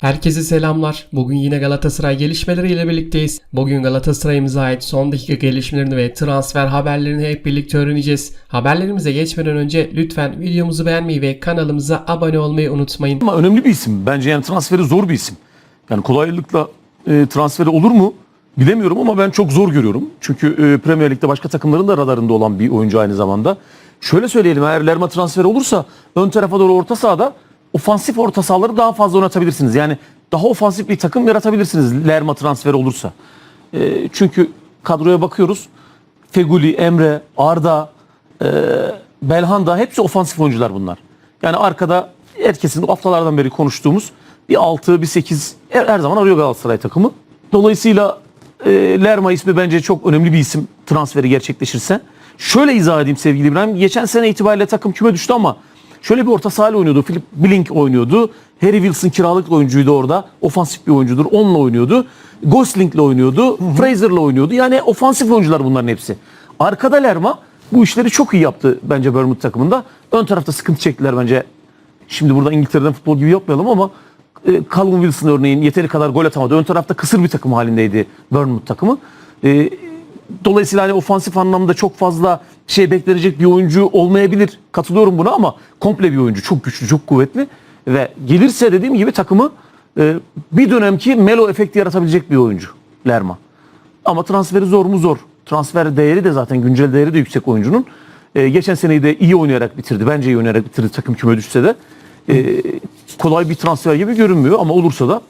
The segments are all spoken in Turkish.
Herkese selamlar. Bugün yine Galatasaray gelişmeleriyle birlikteyiz. Bugün Galatasaray'ımıza ait son dakika gelişmelerini ve transfer haberlerini hep birlikte öğreneceğiz. Haberlerimize geçmeden önce lütfen videomuzu beğenmeyi ve kanalımıza abone olmayı unutmayın. Ama önemli bir isim. Bence yani transferi zor bir isim. Yani kolaylıkla e, transferi olur mu bilemiyorum ama ben çok zor görüyorum. Çünkü e, Premier Lig'de başka takımların da radarında olan bir oyuncu aynı zamanda. Şöyle söyleyelim eğer Lerma transferi olursa ön tarafa doğru orta sahada ofansif orta sahaları daha fazla oynatabilirsiniz. Yani daha ofansif bir takım yaratabilirsiniz Lerma transferi olursa. E, çünkü kadroya bakıyoruz. Feguli, Emre, Arda, e, Belhanda hepsi ofansif oyuncular bunlar. Yani arkada herkesin haftalardan beri konuştuğumuz bir 6, bir 8 her, her zaman arıyor Galatasaray takımı. Dolayısıyla e, Lerma ismi bence çok önemli bir isim transferi gerçekleşirse. Şöyle izah edeyim sevgili İbrahim. Geçen sene itibariyle takım küme düştü ama şöyle bir orta sahayla oynuyordu. Philip Blink oynuyordu. Harry Wilson kiralık oyuncuydu orada. Ofansif bir oyuncudur. Onunla oynuyordu. Gosling'le oynuyordu. Fraser'la oynuyordu. Yani ofansif oyuncular bunların hepsi. Arkada Lerma bu işleri çok iyi yaptı bence Bournemouth takımında. Ön tarafta sıkıntı çektiler bence. Şimdi burada İngiltere'den futbol gibi yapmayalım ama e, Callum Wilson örneğin yeteri kadar gol atamadı. Ön tarafta kısır bir takım halindeydi Bournemouth takımı. E, dolayısıyla hani ofansif anlamda çok fazla şey beklenecek bir oyuncu olmayabilir. Katılıyorum buna ama komple bir oyuncu. Çok güçlü, çok kuvvetli ve gelirse dediğim gibi takımı e, bir dönemki Melo efekti yaratabilecek bir oyuncu Lerma. Ama transferi zor mu zor. Transfer değeri de zaten güncel değeri de yüksek oyuncunun. Ee, geçen seneyi de iyi oynayarak bitirdi. Bence iyi oynayarak bitirdi takım küme düşse de. Ee, kolay bir transfer gibi görünmüyor ama olursa da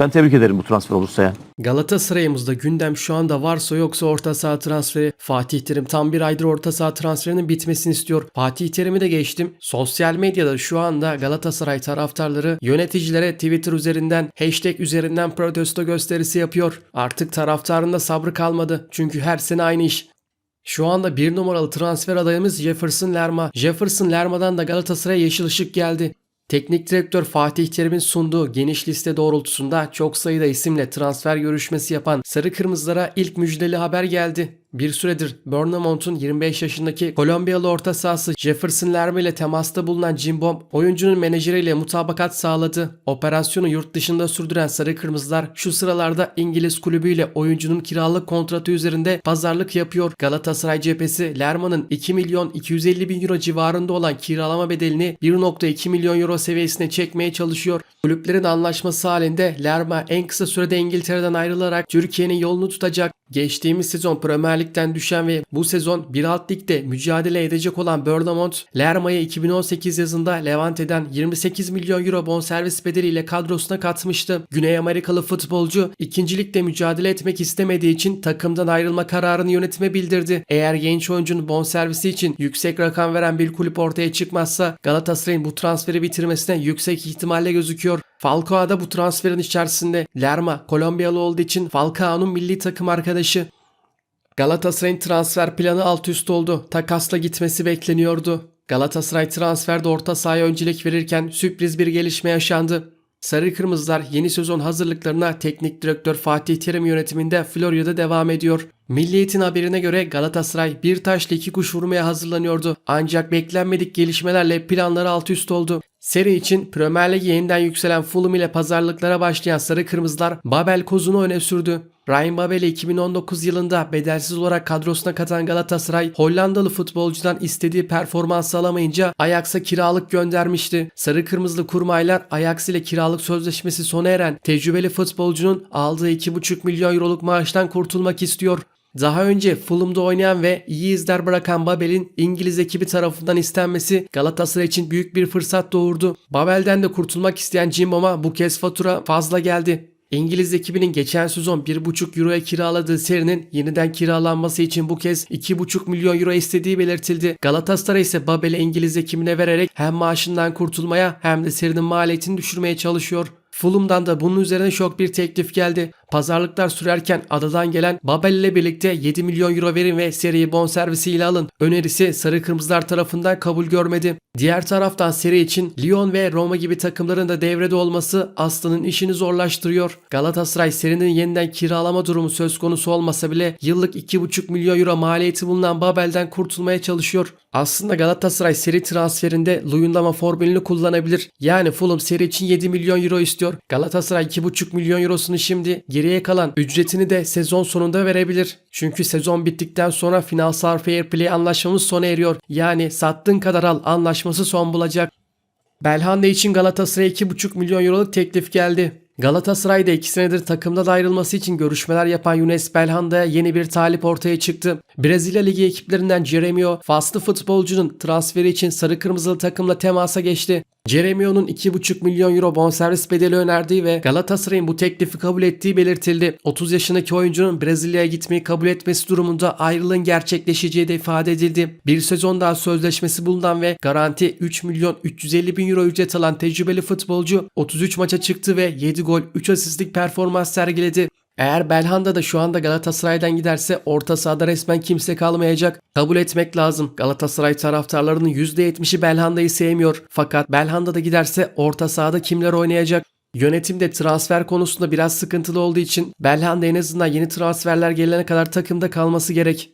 ben tebrik ederim bu transfer olursa yani. Galatasaray'ımızda gündem şu anda varsa yoksa orta saha transferi. Fatih Terim tam bir aydır orta saha transferinin bitmesini istiyor. Fatih Terim'i de geçtim. Sosyal medyada şu anda Galatasaray taraftarları yöneticilere Twitter üzerinden hashtag üzerinden protesto gösterisi yapıyor. Artık taraftarın da sabrı kalmadı. Çünkü her sene aynı iş. Şu anda bir numaralı transfer adayımız Jefferson Lerma. Jefferson Lerma'dan da Galatasaray'a yeşil ışık geldi. Teknik direktör Fatih Terim'in sunduğu geniş liste doğrultusunda çok sayıda isimle transfer görüşmesi yapan Sarı Kırmızılara ilk müjdeli haber geldi. Bir süredir Bournemouth'un 25 yaşındaki Kolombiyalı orta sahası Jefferson Lerma ile temasta bulunan Jim Bomb oyuncunun menajeriyle mutabakat sağladı. Operasyonu yurt dışında sürdüren Sarı Kırmızılar şu sıralarda İngiliz kulübüyle oyuncunun kiralık kontratı üzerinde pazarlık yapıyor. Galatasaray cephesi Lerma'nın 2 milyon 250 bin euro civarında olan kiralama bedelini 1.2 milyon euro seviyesine çekmeye çalışıyor. Kulüplerin anlaşması halinde Lerma en kısa sürede İngiltere'den ayrılarak Türkiye'nin yolunu tutacak. Geçtiğimiz sezon Premier Lig'den düşen ve bu sezon bir alt ligde mücadele edecek olan Bournemouth, Lerma'yı 2018 yazında Levante'den 28 milyon euro bonservis bedeliyle kadrosuna katmıştı. Güney Amerikalı futbolcu ikinci ligde mücadele etmek istemediği için takımdan ayrılma kararını yönetime bildirdi. Eğer genç oyuncunun bonservisi için yüksek rakam veren bir kulüp ortaya çıkmazsa Galatasaray'ın bu transferi bitirmesine yüksek ihtimalle gözüküyor. Falcao da bu transferin içerisinde. Lerma Kolombiyalı olduğu için Falcao'nun milli takım arkadaşı. Galatasaray'ın transfer planı alt üst oldu. Takasla gitmesi bekleniyordu. Galatasaray transferde orta sahaya öncelik verirken sürpriz bir gelişme yaşandı. Sarı Kırmızılar yeni sezon hazırlıklarına teknik direktör Fatih Terim yönetiminde Florya'da devam ediyor. Milliyet'in haberine göre Galatasaray bir taşla iki kuş vurmaya hazırlanıyordu. Ancak beklenmedik gelişmelerle planları alt üst oldu. Seri için Premier Lig'e yeniden yükselen Fulham ile pazarlıklara başlayan Sarı Kırmızılar Babel Kozun'u öne sürdü. Ryan Babel'i 2019 yılında bedelsiz olarak kadrosuna katan Galatasaray, Hollandalı futbolcudan istediği performans alamayınca Ajax'a kiralık göndermişti. Sarı Kırmızılı kurmaylar Ajax ile kiralık sözleşmesi sona eren tecrübeli futbolcunun aldığı 2,5 milyon euroluk maaştan kurtulmak istiyor. Daha önce Fulham'da oynayan ve iyi izler bırakan Babel'in İngiliz ekibi tarafından istenmesi Galatasaray için büyük bir fırsat doğurdu. Babel'den de kurtulmak isteyen Cimbom'a bu kez fatura fazla geldi. İngiliz ekibinin geçen sezon 1,5 euroya kiraladığı serinin yeniden kiralanması için bu kez 2,5 milyon euro istediği belirtildi. Galatasaray ise Babel'i İngiliz ekibine vererek hem maaşından kurtulmaya hem de serinin maliyetini düşürmeye çalışıyor. Fulham'dan da bunun üzerine şok bir teklif geldi. Pazarlıklar sürerken adadan gelen Babel ile birlikte 7 milyon euro verin ve seriyi bonservisiyle alın. Önerisi Sarı Kırmızılar tarafından kabul görmedi. Diğer taraftan seri için Lyon ve Roma gibi takımların da devrede olması Aslı'nın işini zorlaştırıyor. Galatasaray serinin yeniden kiralama durumu söz konusu olmasa bile yıllık 2,5 milyon euro maliyeti bulunan Babel'den kurtulmaya çalışıyor. Aslında Galatasaray seri transferinde Luyendama formülünü kullanabilir. Yani Fulham seri için 7 milyon euro istiyor. İstiyor. Galatasaray 2,5 milyon eurosunu şimdi geriye kalan ücretini de sezon sonunda verebilir. Çünkü sezon bittikten sonra finansal fair play anlaşmamız sona eriyor. Yani sattığın kadar al anlaşması son bulacak. Belhanda için Galatasaray'a 2,5 milyon euroluk teklif geldi. Galatasaray'da 2 senedir takımda da ayrılması için görüşmeler yapan Younes Belhanda'ya yeni bir talip ortaya çıktı. Brezilya Ligi ekiplerinden Jeremio, faslı futbolcunun transferi için sarı kırmızılı takımla temasa geçti. Jeremio'nun 2,5 milyon euro bonservis bedeli önerdiği ve Galatasaray'ın bu teklifi kabul ettiği belirtildi. 30 yaşındaki oyuncunun Brezilya'ya gitmeyi kabul etmesi durumunda ayrılığın gerçekleşeceği de ifade edildi. Bir sezon daha sözleşmesi bulunan ve garanti 3 milyon 350 bin euro ücret alan tecrübeli futbolcu 33 maça çıktı ve 7 gol 3 asistlik performans sergiledi. Eğer Belhanda da şu anda Galatasaray'dan giderse orta sahada resmen kimse kalmayacak. Kabul etmek lazım. Galatasaray taraftarlarının %70'i Belhanda'yı sevmiyor. Fakat Belhanda da giderse orta sahada kimler oynayacak? Yönetimde transfer konusunda biraz sıkıntılı olduğu için Belhanda en azından yeni transferler gelene kadar takımda kalması gerek.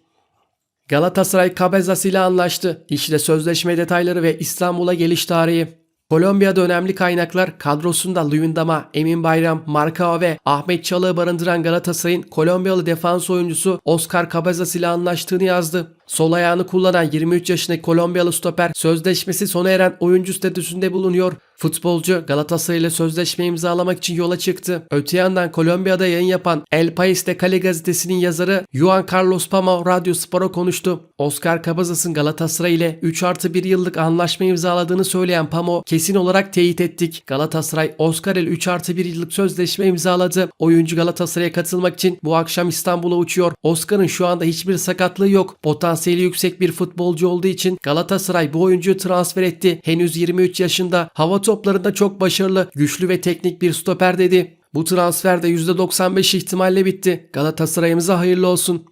Galatasaray Cabezas ile anlaştı. İşte sözleşme detayları ve İstanbul'a geliş tarihi. Kolombiya'da önemli kaynaklar kadrosunda Luyendama, Emin Bayram, Marcao ve Ahmet Çalık'ı barındıran Galatasaray'ın Kolombiyalı defans oyuncusu Oscar Cabezas ile anlaştığını yazdı. Sol ayağını kullanan 23 yaşındaki Kolombiyalı stoper sözleşmesi sona eren oyuncu statüsünde bulunuyor. Futbolcu Galatasaray ile sözleşme imzalamak için yola çıktı. Öte yandan Kolombiya'da yayın yapan El País de Cali gazetesinin yazarı Juan Carlos Pama Radyo Spor'a konuştu. Oscar Cabezas'ın Galatasaray ile 3 artı 1 yıllık anlaşma imzaladığını söyleyen Pamo kesin olarak teyit ettik. Galatasaray Oscar ile 3 artı 1 yıllık sözleşme imzaladı. Oyuncu Galatasaray'a katılmak için bu akşam İstanbul'a uçuyor. Oscar'ın şu anda hiçbir sakatlığı yok. Potansiyeli yüksek bir futbolcu olduğu için Galatasaray bu oyuncuyu transfer etti. Henüz 23 yaşında. Hava toplarında çok başarılı, güçlü ve teknik bir stoper dedi. Bu transfer de %95 ihtimalle bitti. Galatasaray'ımıza hayırlı olsun.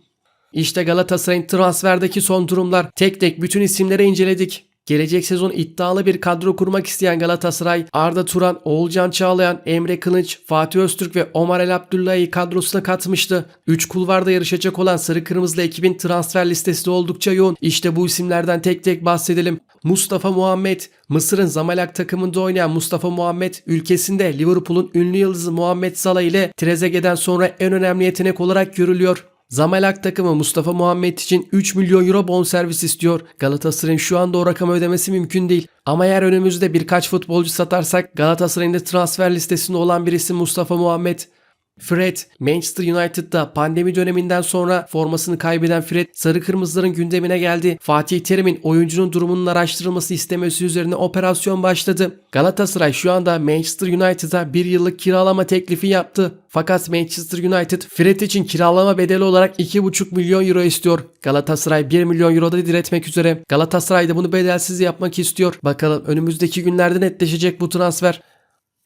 İşte Galatasaray'ın transferdeki son durumlar. Tek tek bütün isimleri inceledik. Gelecek sezon iddialı bir kadro kurmak isteyen Galatasaray, Arda Turan, Oğulcan Çağlayan, Emre Kılıç, Fatih Öztürk ve Omar El Abdullah'ı kadrosuna katmıştı. 3 kulvarda yarışacak olan Sarı Kırmızılı ekibin transfer listesi de oldukça yoğun. İşte bu isimlerden tek tek bahsedelim. Mustafa Muhammed, Mısır'ın Zamalek takımında oynayan Mustafa Muhammed, ülkesinde Liverpool'un ünlü yıldızı Muhammed Salah ile Trezeguet'den sonra en önemli yetenek olarak görülüyor. Zamalek takımı Mustafa Muhammed için 3 milyon euro bonservis istiyor. Galatasaray'ın şu anda o rakamı ödemesi mümkün değil. Ama eğer önümüzde birkaç futbolcu satarsak Galatasaray'ın da transfer listesinde olan bir isim Mustafa Muhammed. Fred, Manchester United'da pandemi döneminden sonra formasını kaybeden Fred sarı kırmızıların gündemine geldi. Fatih Terim'in oyuncunun durumunun araştırılması istemesi üzerine operasyon başladı. Galatasaray şu anda Manchester United'a bir yıllık kiralama teklifi yaptı. Fakat Manchester United Fred için kiralama bedeli olarak 2,5 milyon euro istiyor. Galatasaray 1 milyon euroda diretmek üzere. Galatasaray da bunu bedelsiz yapmak istiyor. Bakalım önümüzdeki günlerde netleşecek bu transfer.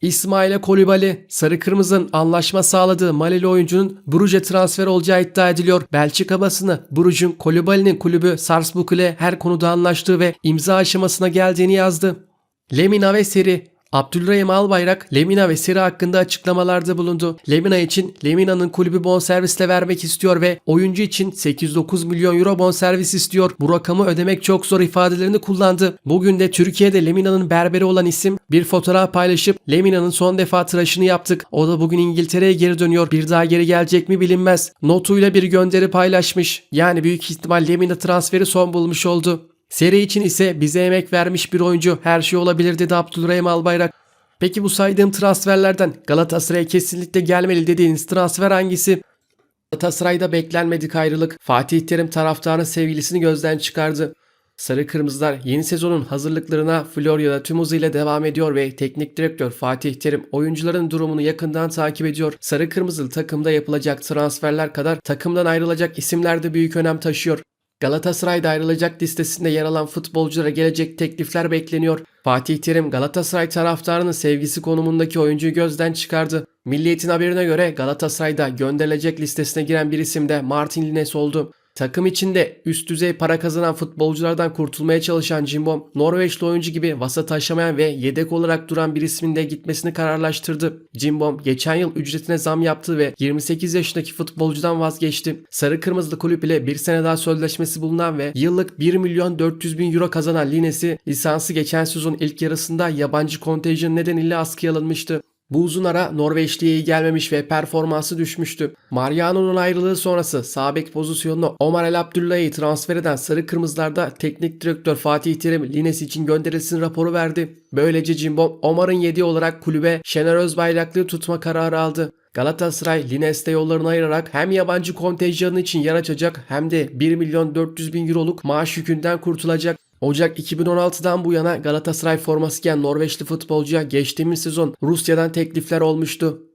İsmail'e Kolibali, Sarı Kırmızı'nın anlaşma sağladığı Malili oyuncunun Bruges'e transfer olacağı iddia ediliyor. Belçika basını Bruges'un Kolibali'nin kulübü Salzburg ile her konuda anlaştığı ve imza aşamasına geldiğini yazdı. Lemina ve Seri Abdülrahim Albayrak, Lemina ve Seri hakkında açıklamalarda bulundu. Lemina için Lemina'nın kulübü bonservisle vermek istiyor ve oyuncu için 8-9 milyon euro bonservis istiyor. Bu rakamı ödemek çok zor ifadelerini kullandı. Bugün de Türkiye'de Lemina'nın berberi olan isim bir fotoğraf paylaşıp Lemina'nın son defa tıraşını yaptık. O da bugün İngiltere'ye geri dönüyor. Bir daha geri gelecek mi bilinmez. Notuyla bir gönderi paylaşmış. Yani büyük ihtimal Lemina transferi son bulmuş oldu. Seri için ise bize emek vermiş bir oyuncu her şey olabilir dedi Abdülrahim Albayrak. Peki bu saydığım transferlerden Galatasaray'a kesinlikle gelmeli dediğiniz transfer hangisi? Galatasaray'da beklenmedik ayrılık Fatih Terim taraftarın sevgilisini gözden çıkardı. Sarı Kırmızılar yeni sezonun hazırlıklarına Florya'da tüm hızıyla devam ediyor ve teknik direktör Fatih Terim oyuncuların durumunu yakından takip ediyor. Sarı Kırmızılı takımda yapılacak transferler kadar takımdan ayrılacak isimler de büyük önem taşıyor. Galatasaray'da ayrılacak listesinde yer alan futbolculara gelecek teklifler bekleniyor. Fatih Terim Galatasaray taraftarının sevgisi konumundaki oyuncuyu gözden çıkardı. Milliyetin haberine göre Galatasaray'da gönderilecek listesine giren bir isim de Martin Lines oldu. Takım içinde üst düzey para kazanan futbolculardan kurtulmaya çalışan Cimbom, Norveçli oyuncu gibi vasat aşamayan ve yedek olarak duran bir ismin de gitmesini kararlaştırdı. Cimbom geçen yıl ücretine zam yaptı ve 28 yaşındaki futbolcudan vazgeçti. Sarı Kırmızılı kulüp ile bir sene daha sözleşmesi bulunan ve yıllık 1 milyon 400 bin euro kazanan Lines'i lisansı geçen sezon ilk yarısında yabancı kontenjan nedeniyle askıya alınmıştı. Bu uzun ara Norveçli'ye iyi gelmemiş ve performansı düşmüştü. Mariano'nun ayrılığı sonrası sağ bek pozisyonuna Omar El Abdullah'ı transfer eden Sarı Kırmızılar'da teknik direktör Fatih Terim Lines için gönderilsin raporu verdi. Böylece Cimbom Omar'ın yediği olarak kulübe Şener Özbayraklı'yı tutma kararı aldı. Galatasaray Lines'te yollarını ayırarak hem yabancı kontenjanı için yer açacak hem de 1 milyon 400 bin euroluk maaş yükünden kurtulacak. Ocak 2016'dan bu yana Galatasaray forması giyen Norveçli futbolcuya geçtiğimiz sezon Rusya'dan teklifler olmuştu.